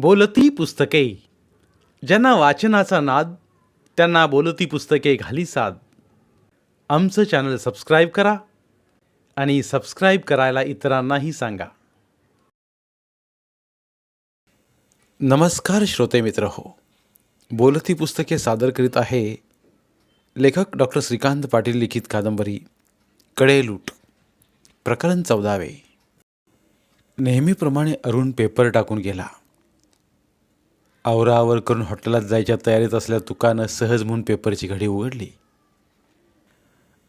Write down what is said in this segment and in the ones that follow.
बोलती पुस्तके. ज्यांना वाचनाचा नाद त्यांना बोलती पुस्तके घाली साद. आमचं चॅनल सबस्क्राईब करा आणि सबस्क्राईब करायला इतरांनाही सांगा. नमस्कार श्रोते मित्र हो. बोलती पुस्तके सादर करीत आहे लेखक डॉक्टर श्रीकांत पाटील लिखित कादंबरी कडेलूट प्रकरण चौदावे. नेहमीप्रमाणे अरुण पेपर टाकून गेला. आवराआवर करून हॉटेलात जायच्या तयारीत असल्या तुकानं सहज म्हणून पेपरची घडी उघडली.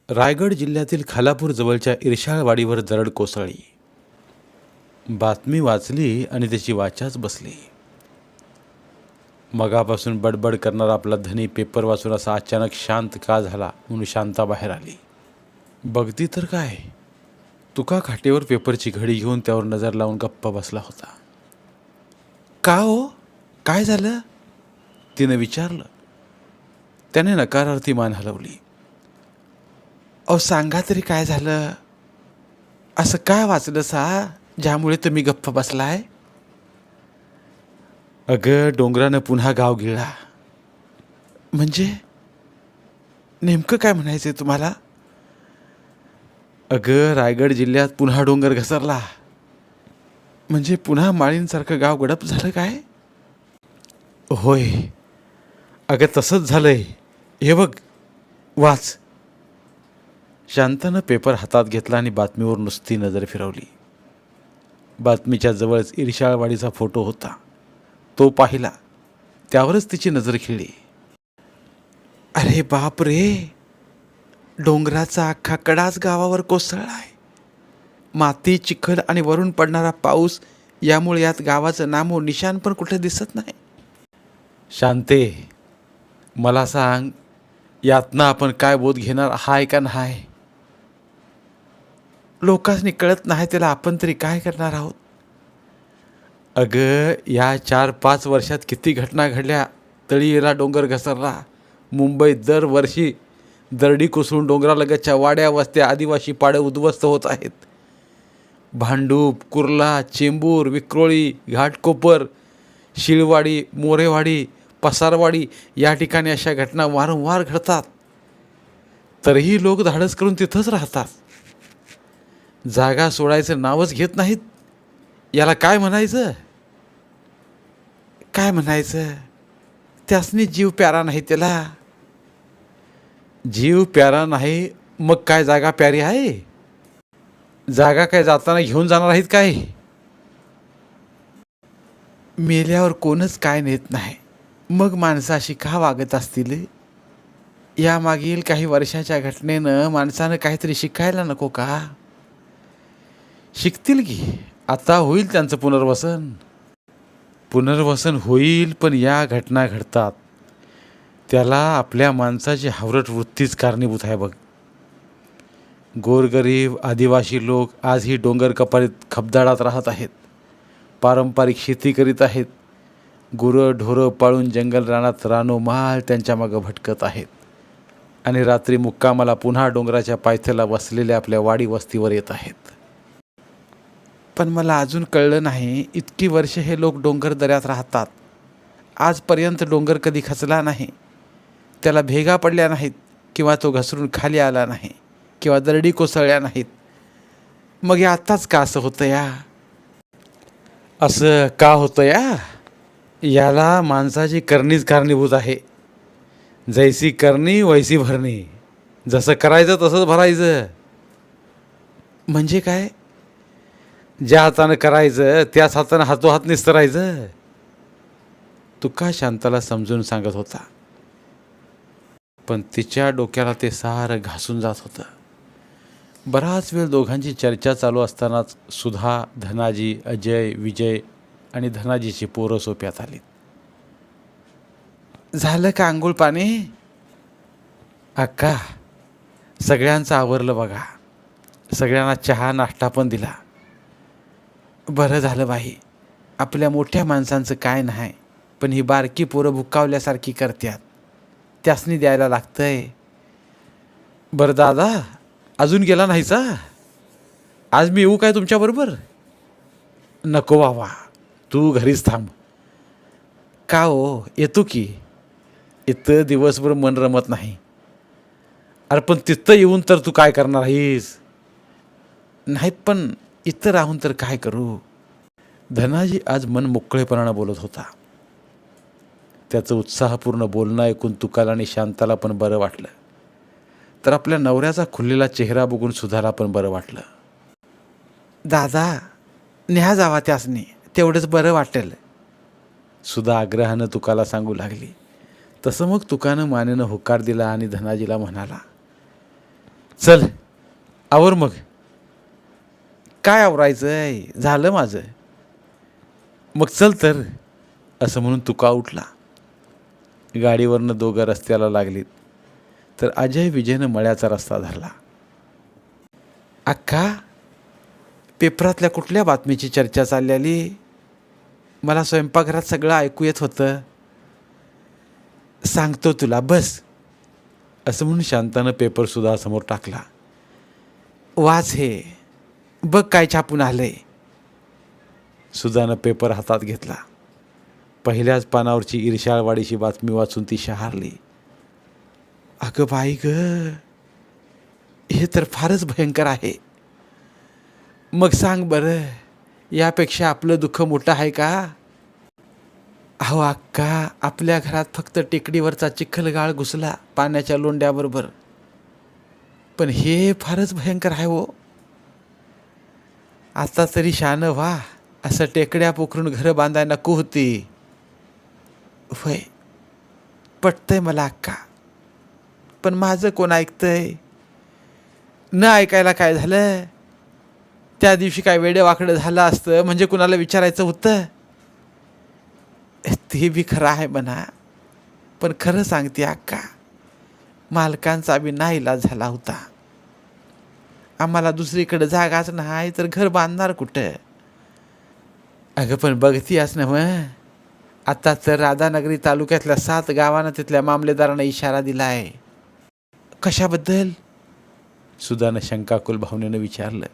रायगड जिल्ह्यातील खालापूर जवळच्या इर्शाळवाडीवर दरड कोसळली. बातमी वाचली आणि त्याची वाचाच बसली. मगापासून बडबड करणारा आपला धनी पेपर वाचून असा अचानक शांत का झाला म्हणून शांता बाहेर आली. बघती तर काय? तुका खाटेवर पेपरची घडी घेऊन त्यावर नजर लावून गप्पा बसला होता. का हो? काय झालं? तिनं विचारलं. त्याने नकारार्थी मान हलवली. अहो सांगा तरी काय झालं? असं काय वाचलं सा ज्यामुळे तुम्ही गप्प बसलाय? अगं डोंगरानं पुन्हा गाव गिळला म्हणजे? नेमकं काय म्हणायचं तुम्हाला? अगं रायगड जिल्ह्यात पुन्हा डोंगर घसरला. म्हणजे पुन्हा माळींसारखं गाव गडप झालं काय? होय. अगं तसंच झालं आहे हे बघ वाच. शांतानं पेपर हातात घेतला आणि बातमीवर नुसती नजर फिरवली. बातमीच्या जवळच इर्शाळवाडीचा फोटो होता. तो पाहिला. त्यावरच तिची नजर खिळली. अरे बाप रे! डोंगराचा अख्खा कडाच गावावर कोसळला आहे माती चिखल आणि वरून पडणारा पाऊस यामुळे यात गावाचं नामो निशान पण कुठे दिसत नाही. शांते मला सांग यातनं आपण काय बोध घेणार हाय का नाही? लोकांनी कळत नाही त्याला आपण तरी काय करणार आहोत? अगं या चार पाच वर्षात किती घटना घडल्या तळीला डोंगर घसरला. मुंबईत दरवर्षी दरडी कोसळून डोंगरालगतच्या वाड्या वस्त्या आदिवासी पाड्या उद्ध्वस्त होत आहेत. भांडूप कुर्ला चेंबूर विक्रोळी घाटकोपर शिळवाडी मोरेवाडी पसारवाडी या ठिकाणी अशा घटना वारंवार घडतात. तरीही लोक धाडस करून तिथंच राहतात. जागा सोडायचं नावच घेत नाहीत. याला काय म्हणायचं? काय म्हणायचं? त्यासनी जीव प्यारा नाही त्याला. जीव प्यारा नाही मग काय जागा प्यारी आहे? जागा काय जाताना घेऊन जाणार आहेत काय? मेल्यावर कोणच काय नेत नाही. मग माणसं अशी का वागत असतील? यामागील काही वर्षाच्या घटनेनं माणसानं काहीतरी शिकायला नको का? शिकतील की? आता होईल त्यांचं पुनर्वसन. पुनर्वसन होईल पण या घटना घडतात. त्याला आपल्या माणसाची हावरट वृत्तीच कारणीभूत आहे बघ. गोरगरीब आदिवासी लोक आजही डोंगर कपारीत खबदाडात राहत आहेत. पारंपरिक शेती करीत आहेत. गुरं ढोरं पाळून जंगल रानात रानोमाल त्यांच्या मागं भटकत आहेत. आणि रात्री मुक्कामाला पुन्हा डोंगराच्या पायथ्याला बसलेल्या आपल्या वाडी वस्तीवर येत आहेत. पण मला अजून कळलं नाही इतकी वर्ष हे लोक डोंगर दऱ्यात राहतात. आजपर्यंत डोंगर कधी खचला नाही. त्याला भेगा पडल्या नाहीत किंवा तो घसरून खाली आला नाही किंवा दरडी कोसळल्या नाहीत. मग हे आत्ताच का असं होतं या? असं का होतं या? याला माणसाची करणीच कारणीभूत आहे. जैसी करणी वैसी भरणी. जसं करायचं तसंच भरायचं. म्हणजे काय? ज्या हातानं करायचं त्याच हातानं हातोहात निस्तरायचं. तुका शांताला समजून सांगत होता. पण तिच्या डोक्याला ते सारं घासून जात होतं. बराच वेळ दोघांची चर्चा चालू असतानाच सुधा धनाजी अजय विजय आणि धनाजीची पोरं सोप्यात आली झालं का आंघोळ पाणी? अक्का सगळ्यांचं आवरलं बघा. सगळ्यांना चहा नाश्ता पण दिला. बरं झालं बाई. आपल्या मोठ्या माणसांचं काय नाही पण ही बारकी पोरं भुकावल्यासारखी करत्यात. त्यासनी द्यायला लागतंय. बरं दादा अजून गेला नाहीचा आज मी येऊ काय तुमच्याबरोबर नको बाबा. तू घरीच थांब. का हो? येतो की. इथं दिवसभर मन रमत नाही. अरे पण तिथं येऊन तर तू काय करणार आहेस? नाहीत पण इथं राहून तर काय करू? धनाजी आज मन मोकळेपणानं बोलत होता. त्याचं उत्साहपूर्ण बोलणं ऐकून तुकाला आणि शांताला पण बरं वाटलं. तर आपल्या नवऱ्याचा खुललेला चेहरा बघून सुधाला पण बरं वाटलं. दादा न्या जावा त्यासनी. तेवढंच बरं वाटेल. सुद्धा आग्रहानं तुकाला सांगू लागली. तसं मग तुकानं मानेनं होकार दिला आणि धनाजीला म्हणाला चल आवर मग. काय आवरायचंय? झालं माझं. मग चल तर असं म्हणून तुका उठला. गाडीवरनं दोघं रस्त्याला लागलीत तर अजय विजयनं मळ्याचा रस्ता धरला. अक्का पेपरातल्या कुठल्या बातमीची चर्चा चाललेली? मला स्वयंपाकघरात सगळं ऐकू येत होतं. सांगतो तुला बस. असं म्हणून शांतानं पेपरसुद्धा समोर टाकला. वाच हे. बघ काय छापून आलंय. सुधानं पेपर हातात घेतला. पहिल्याच पानावरची ईर्षाळवाडीची बातमी वाचून ती शहारली. अगं बाई ग हे तर फारच भयंकर आहे. मग सांग बरं यापेक्षा आपलं दुःख मोठं आहे का? अहो अक्का आपल्या घरात फक्त टेकडीवरचा चिखलगाळ घुसला पाण्याच्या लोंड्याबरोबर. पण हे फारच भयंकर आहे हो. आता तरी शान व्हा असं टेकड्या पोखरून घरं बांधायला नको होती. वय पटतंय मला अक्का. पण माझं कोण ऐकतंय? न ऐकायला काय झालं? त्या दिवशी काय वेडे वाकडं झालं असतं? म्हणजे कुणाला विचारायचं होतं? ते बी खरं आहे म्हणा. पण खरं सांगते अक्का मालकांचा बी नाईलाज झाला होता. आम्हाला दुसरीकडे जागाच नाही तर घर बांधणार कुठं? अगं पण बघती ना मग. आता तर राधानगरी तालुक्यातल्या सात गावांना तिथल्या मामलेदारांना इशारा दिला आहे कशाबद्दल? सुदानं शंकाकुल भावनेनं विचारलं.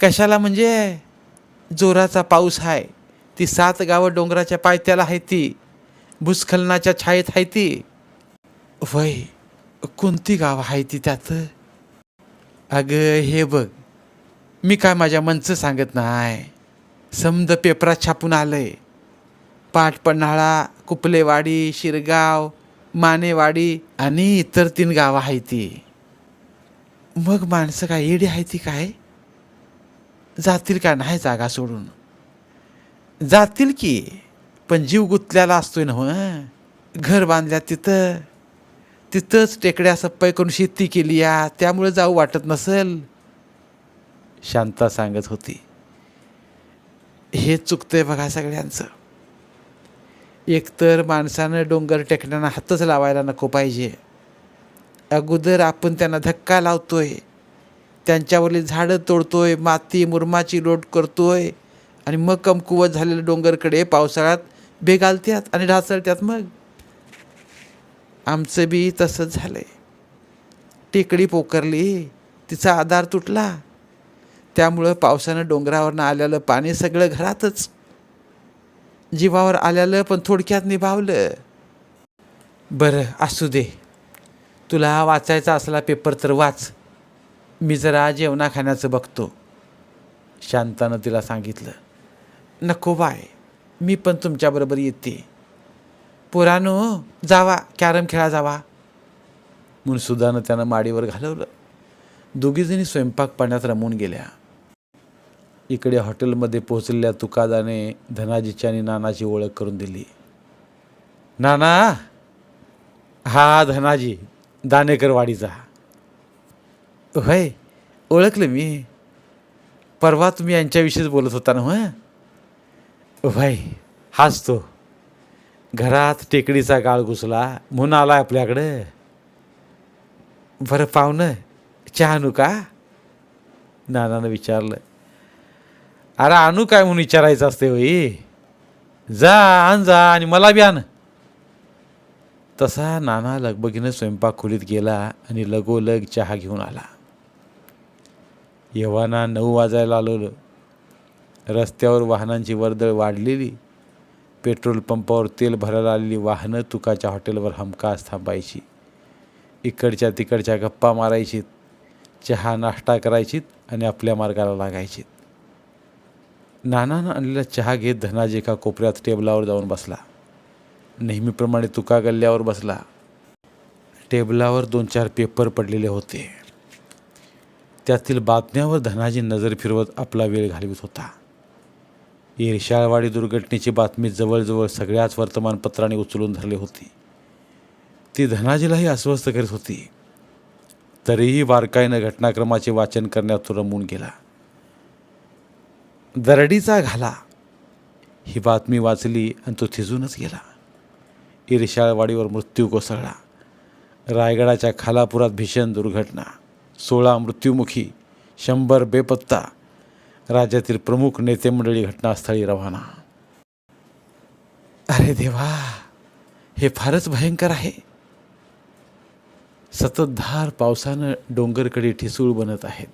कशाला म्हणजे? जोराचा पाऊस आहे ती सात गावं डोंगराच्या पायथ्याला आहे ती. भूस्खलनाच्या छायेत आहे ती. वय कोणती गावं आहे ती त्यात? अगं हे बघ. मी काय माझ्या मनचं सांगत नाही समद पेपरात छापून आलंय. पाट पन्हाळा कुपलेवाडी शिरगाव मानेवाडी आणि इतर तीन गावं आहे ती. मग माणसं काय येडी आहे ती काय? जातील का नाही जागा सोडून? जातील की पण जीव गुंतलेला असतोय ना हो घर बांधल्या तिथं तिथंच टेकड्या सप्पाई करून शेती केली या त्यामुळे जाऊ वाटत नसेल? शांता सांगत होती. हे चुकतंय बघा सगळ्यांचं. एकतर माणसानं डोंगर टेकड्यांना हातच लावायला नको पाहिजे. अगोदर आपण त्यांना धक्का लावतोय. त्यांच्यावरली झाडं तोडतोय माती मुरमाची लोट करतोय. आणि मग कमकुवत झालेल्या डोंगरकडे पावसाळ्यात बेगालत्यात आणि ढासळत्यात मग. आमचं बी तसंच झालंय. टेकडी पोकरली तिचा आधार तुटला. त्यामुळं पावसानं डोंगरावरनं आलेलं पाणी सगळं घरातच. जीवावर आलेलं पण थोडक्यात निभावलं. बरं असू दे. तुला वाचायचा असला पेपर तर वाच. मी जरा जेवणा खाण्याचं बघतो. शांतानं तिला सांगितलं नको बाय मी पण तुमच्याबरोबर येते. पोरानो जावा कॅरम खेळा जावा. म्हणून सुधानं त्यानं माडीवर घालवलं. दोघीजणी स्वयंपाक पाण्यात रमून गेल्या. इकडे हॉटेलमध्ये पोहोचलेल्या तुकादाने धनाजीची आणि नानाची ओळख करून दिली. नाना हा धनाजी दानेकरवाडीचा. होय ओळखलं मी. परवा तुम्ही यांच्याविषयीच बोलत होता ना मग होय हाच तो. घरात टेकडीचा गाळ घुसला म्हणून आला आपल्याकडं. बरं पाहुणं चहा आणू का? नानानं विचारलं. अरे आणू काय म्हणून विचारायचं असते होई? जा आण जा आणि मला बी आण. तसा नाना लगबगीनं स्वयंपाक खोलीत गेला आणि लगोलग चहा घेऊन आला. येव्हाना नऊ वाजायला आलेलं. रस्त्यावर वाहनांची वर्दळ वाढलेली. पेट्रोल पंपावर तेल भरायला आलेली वाहनं तुकाच्या हॉटेलवर हमखास थांबायची. इकडच्या तिकडच्या गप्पा मारायचीत चहा नाश्ता करायचीत आणि आपल्या मार्गाला लागायचीत. नानानं आणलेला चहा घेत धनाजी एका कोपऱ्यात टेबलावर जाऊन बसला. नेहमीप्रमाणे तुका गल्ल्यावर बसला. टेबलावर दोन चार पेपर पडलेले होते. त्यातील बातम्यावर धनाजी नजर फिरवत आपला वेळ घालवित होता. ईर्शाळवाडी दुर्घटनेची बातमी जवळजवळ सगळ्याच वर्तमानपत्राने उचलून धरली होती. ती धनाजीलाही अस्वस्थ करीत होती. तरीही बारकाईनं घटनाक्रमाचे वाचन करण्यात तो रमून गेला. दरडीचा घाला. ही बातमी वाचली आणि तो थिजूनच गेला. ईर्शाळवाडीवर मृत्यू कोसळला. रायगडाच्या खालापुरात भीषण दुर्घटना. सोळा मृत्युमुखी शंभर बेपत्ता राज्यातील प्रमुख नेते मंडळी घटनास्थळी रवाना. अरे देवा हे फारच भयंकर आहे. सततधार पावसानं डोंगरकडे ठिसूळ बनत आहेत.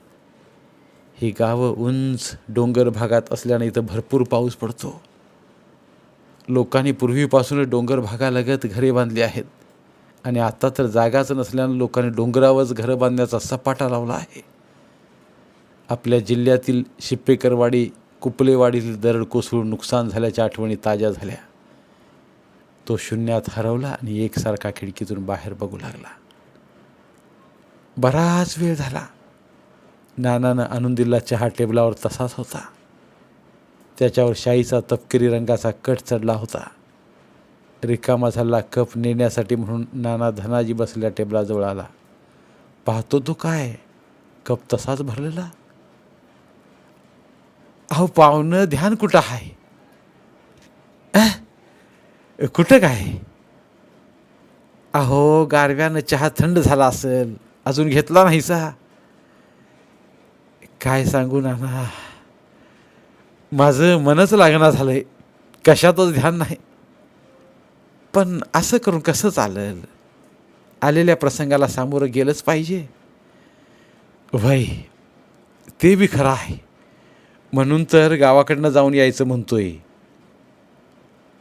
ही गावं उंच डोंगर भागात असल्याने इथं भरपूर पाऊस पडतो. लोकांनी पूर्वीपासूनच डोंगर भागालगत घरे बांधली आहेत. आणि आता तर जागाच नसल्यानं लोकांनी डोंगरावरच घरं बांधण्याचा सपाटा लावला आहे. आपल्या जिल्ह्यातील शिप्पेकरवाडी कुपलेवाडीतील दरड कोसळून नुकसान झाल्याच्या आठवणी ताज्या झाल्या. तो शून्यात हरवला आणि एकसारखा खिडकीतून बाहेर बघू लागला. बराच वेळ झाला. नानानं आणून दिला चहा टेबलावर तसाच होता. त्याच्यावर शाईचा तपकिरी रंगाचा कट चढला होता. रिकामा झाला कप नेण्यासाठी म्हणून नाना धनाजी बसल्या टेबलाजवळ आला. पाहतो तो काय? कप तसाच भरलेला? अहो पाहुणं ध्यान कुठं आहे? कुठं काय? अहो गारव्यानं चहा थंड झाला असेल. अजून घेतला नाहीसा. काय सांगू नाना? माझं मनच लागणार झालंय. कशातच ध्यान नाही. पण असं करून कसं चालेल? आलेल्या प्रसंगाला सामोरं गेलंच पाहिजे. वय ते बी खरं आहे. म्हणून तर गावाकडनं जाऊन यायचं म्हणतोय.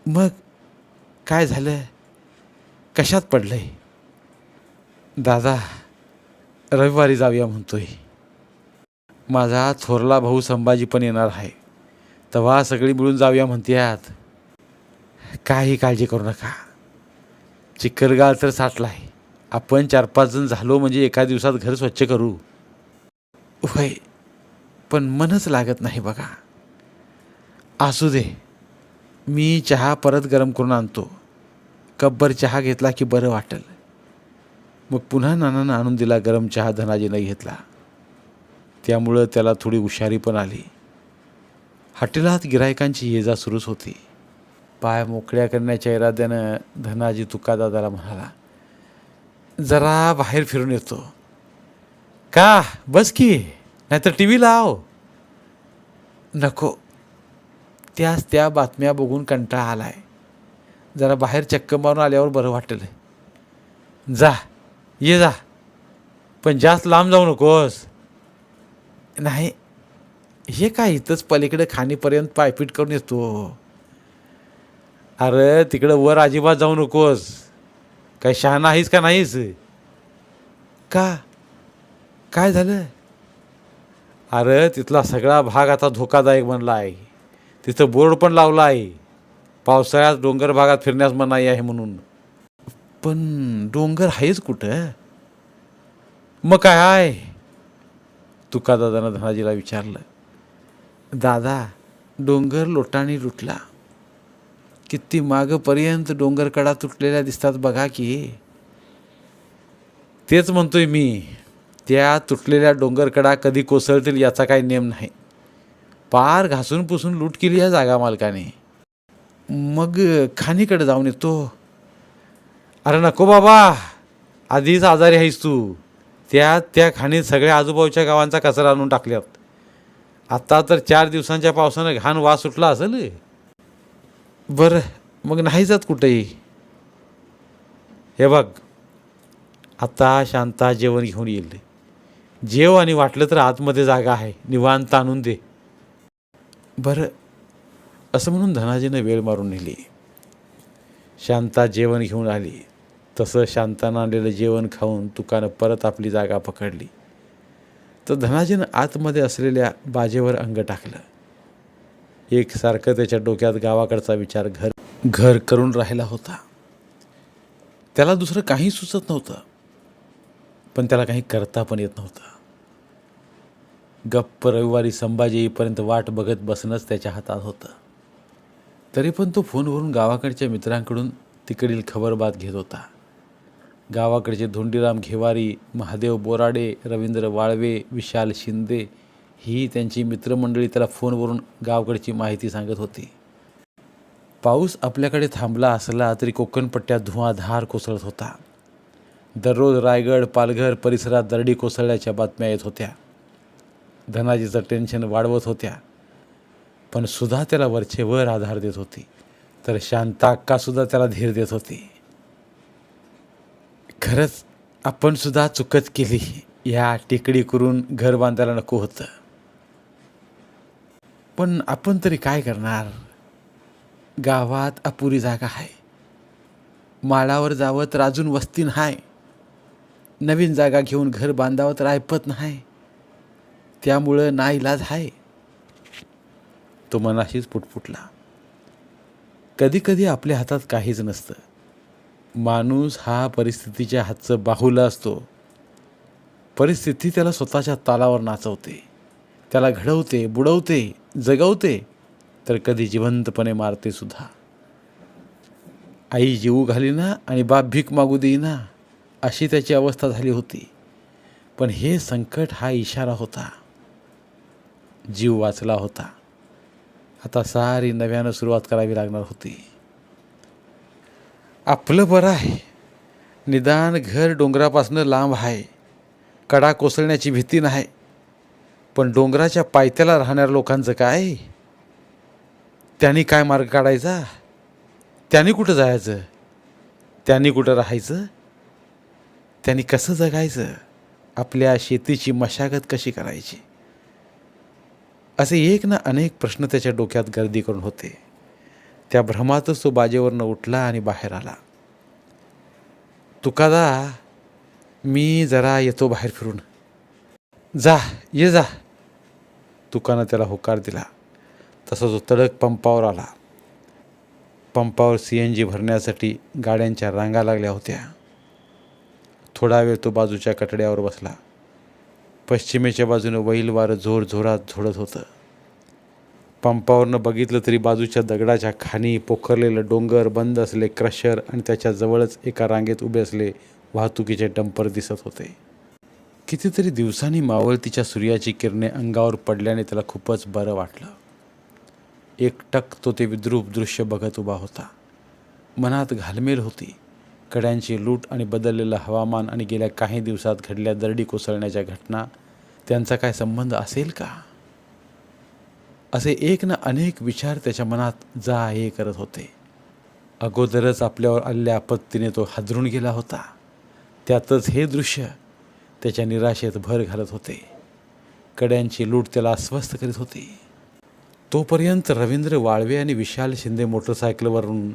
मग काय झालं? कशात पडलंय? दादा रविवारी जाऊया म्हणतोय. माझा थोरला भाऊ संभाजी पण येणार आहे. तेव्हा सगळी मिळून जाऊया म्हणते आत काही काळजी करू नका. चिखलगाळ तर साठला आहे. आपण चार पाच जण झालो म्हणजे एका दिवसात घर स्वच्छ करू. होय पण मनच लागत नाही बघा. असू दे मी चहा परत गरम करून आणतो. कब्बर चहा घेतला की बरं वाटेल. मग पुन्हा नानानं आणून दिला गरम चहा धनाजीनं घेतला. त्यामुळं त्याला थोडी हुशारी पण आली. हॉटेलात गिरायकांची ये जा सुरूच होती. पाय मोकळ्या करण्याच्या इराद्यानं धनाजी तुकादादाला म्हणाला जरा बाहेर फिरून येतो. का? बस की नाहीतर टी व्ही लाव. नको. त्याच त्या बातम्या बघून कंटाळा आलाय. जरा बाहेर चक्क मारून आल्यावर बरं वाटेल. जा ये जा पण जास्त लांब जाऊ नकोस. नाही हे काय इथंच पलीकडे खाणीपर्यंत पायपीट करून येतो? अरे तिकडं वर अजिबात जाऊ नकोस. काय शहाणा आहेस का नाहीस? का? काय झालं? अरे तिथला सगळा भाग आता धोकादायक बनला आहे तिथं बोर्ड पण लावला आहे पावसाळ्यात डोंगर भागात फिरण्यास मनाई आहे म्हणून. पण डोंगर आहेच कुठं? मग काय आहे? तुका दादानं धनाजीला विचारलं. दादा डोंगर लोटाने लुटला. किती मागपर्यंत डोंगरकडा तुटलेल्या दिसतात बघा की. तेच म्हणतोय मी त्या तुटलेल्या डोंगरकडा कधी कोसळतील याचा काही नेम नाही. पार घासून पुसून लूट केली या जागा मालकाने. मग खाणीकडे जाऊन येतो. अरे नको बाबा आधीच आजारी आहेस तू. त्या त्या खाणीत सगळ्या आजूबाजूच्या गावांचा कचरा आणून टाकल्यात. आता तर चार दिवसांच्या पावसानं घाण वास सुटला असेल. बरं मग नाही जात कुठेही. हे बघ आता शांता जेवण घेऊन येईल. जेव आणि वाटलं तर आतमध्ये जागा आहे निवांत आणून दे. बरं असं म्हणून धनाजीनं वेळ मारून नेली. शांता जेवण घेऊन आली. तसं शांतानं आणलेलं जेवण खाऊन तुकानं परत आपली जागा पकडली. तर धनाजीनं आतमध्ये असलेल्या बाजेवर अंग टाकलं. एकसारखं त्याच्या डोक्यात गावाकडचा विचार घर घर करून राहिला होता. त्याला दुसरं काही सुचत नव्हतं पण त्याला काही करता पण येत नव्हतं. गप्प रविवारी संभाजी येईपर्यंत वाट बघत बसणंच त्याच्या हातात होतं. तरी पण तो फोनवरून गावाकडच्या मित्रांकडून तिकडील खबरबात घेत होता. गावाकडचे धोंडीराम घेवारी महादेव बोराडे रवींद्र वाळवे विशाल शिंदे ही त्यांची मित्रमंडळी त्याला फोनवरून गावाकडची माहिती सांगत होती. पाऊस आपल्याकडे थांबला असला तरी कोकणपट्ट्यात धुवाधार कोसळत होता. दररोज रायगड पालघर परिसरात दरडी कोसळल्याच्या बातम्या येत होत्या. धनाजीचं टेन्शन वाढवत होत्या. पण सुद्धा त्याला वरचेवर आधार देत होती. तर शांताक्कासुद्धा त्याला धीर देत होती. खरंच आपणसुद्धा चुकत केली. या टेकडी करून घर बांधायला नको होतं. पण आपण तरी काय करणार? गावात अपुरी जागा आहे. माळावर जावं तर अजून वस्ती नाही. नवीन जागा घेऊन घर बांधावं तर ऐपत नाही. त्यामुळं ना इलाज आहे. तो मनाशीच पुटपुटला. कधी कधी आपल्या हातात काहीच नसतं. माणूस हा परिस्थितीच्या हातचं बाहुलं असतो. परिस्थिती त्याला स्वतःच्या तालावर नाचवते. त्याला घडवते बुडवते जगवते तर कधी जिवंतपणे मारते सुद्धा. आई जीव घालीना आणि बाप भीक मागू देईना अशी त्याची अवस्था झाली होती. पण हे संकट हा इशारा होता. जीव वाचला होता. आता सारी नव्यानं सुरुवात करावी लागणार होती. आपलं बरं आहे. निदान घर डोंगरापासनं लांब आहे. कडा कोसळण्याची भीती नाही. पण डोंगराच्या पायथ्याला राहणाऱ्या लोकांचं काय? त्यांनी काय मार्ग काढायचा? त्यांनी कुठं जायचं? त्यांनी कुठं राहायचं? त्यांनी कसं जगायचं? आपल्या शेतीची मशागत कशी करायची? असे एक ना अनेक प्रश्न त्याच्या डोक्यात गर्दी करून होते. त्या भ्रमातच तो बाजेवरनं उठला आणि बाहेर आला. तुकादा मी जरा येतो बाहेर फिरून. जा ये जा. तुकानं त्याला होकार दिला. तसा तो तडक पंपावर आला. पंपावर सी एन जी भरण्यासाठी गाड्यांच्या रांगा लागल्या होत्या. थोडा वेळ तो बाजूच्या कटड्यावर बसला. पश्चिमेच्या बाजूनं वैल वारं जोर जोरात झोडत होतं. पंपावरनं बघितलं तरी बाजूच्या दगडाच्या खाणी पोखरलेलं डोंगर बंद असले क्रशर आणि त्याच्या जवळच एका रांगेत उभे असले वाहतुकीचे डंपर दिसत होते. कितीतरी दिवसांनी मावळतीच्या सूर्याची किरणे अंगावर पडल्याने त्याला खूपच बरं वाटलं. एकटक तो ते विद्रूप दृश्य बघत उभा होता. मनात घालमेल होती. कड्यांची लूट आणि बदललेलं हवामान आणि गेल्या काही दिवसात घडल्या दरडी कोसळण्याच्या घटना त्यांचा काय संबंध असेल का? असे एक ना अनेक विचार त्याच्या मनात जा हे करत होते. अगोदरच आपल्यावर आलेल्या आपत्तीने तो हादरून गेला होता. त्यातच हे दृश्य त्याच्या निराशेत भर घालत होते. कड्यांची लूट त्याला अस्वस्थ करीत होती. तोपर्यंत रवींद्र वाळवे आणि विशाल शिंदे मोटरसायकलवरून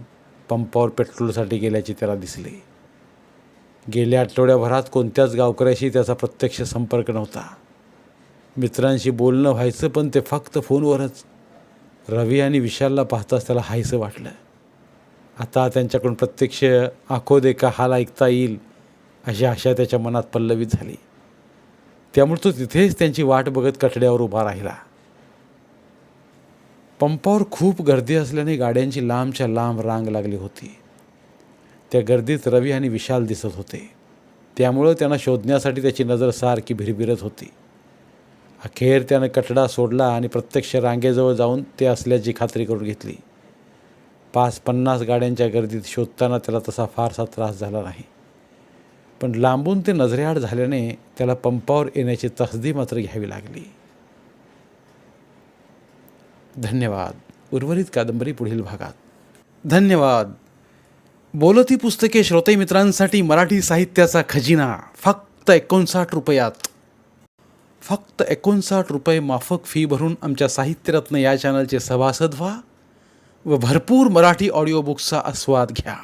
पंपावर पेट्रोलसाठी गेल्याचे त्याला दिसले. गेल्या आठवड्याभरात कोणत्याच गावकऱ्याशी त्याचा प्रत्यक्ष संपर्क नव्हता. मित्रांशी बोलणं व्हायचं पण ते फक्त फोनवरच. रवी आणि विशालला पाहताच त्याला हायसं वाटलं. आता त्यांच्याकडून प्रत्यक्ष आखो दे का हाल ऐकता येईल अशी आशा त्याच्या मनात पल्लवी झाली. त्यामुळे तो तिथेच त्यांची वाट बघत कठड्यावर उभा राहिला. पंपावर खूप गर्दी असल्याने गाड्यांची लांबच्या लांब रांग लागली होती. त्या गर्दीत रवी आणि विशाल दिसत होते. त्यामुळं त्यांना शोधण्यासाठी त्याची नजर सारखी भिरभिरत होती. अखेर त्यानं कटडा सोडला आणि प्रत्यक्ष रांगेजवळ जाऊन ते असल्याची खात्री करून घेतली. पाच पन्नास गाड्यांच्या गर्दीत शोधताना त्याला तसा फारसा त्रास झाला नाही. पण लांबून ते नजरेआड झाल्याने त्याला पंपावर येण्याची तसदी मात्र घ्यावी लागली. धन्यवाद. उर्वरित कादंबरी पुढील भागात. धन्यवाद. बोलती पुस्तके श्रोते मित्रांसाठी मराठी साहित्याचा खजिना. फक्त एकोणसाठ रुपयात. फक्त एकोणसाठ रुपये माफक फी भरून आमच्या साहित्यरत्न या चॅनलचे सभासद व्हा व भरपूर मराठी ऑडिओ बुक्सचा आस्वाद घ्या.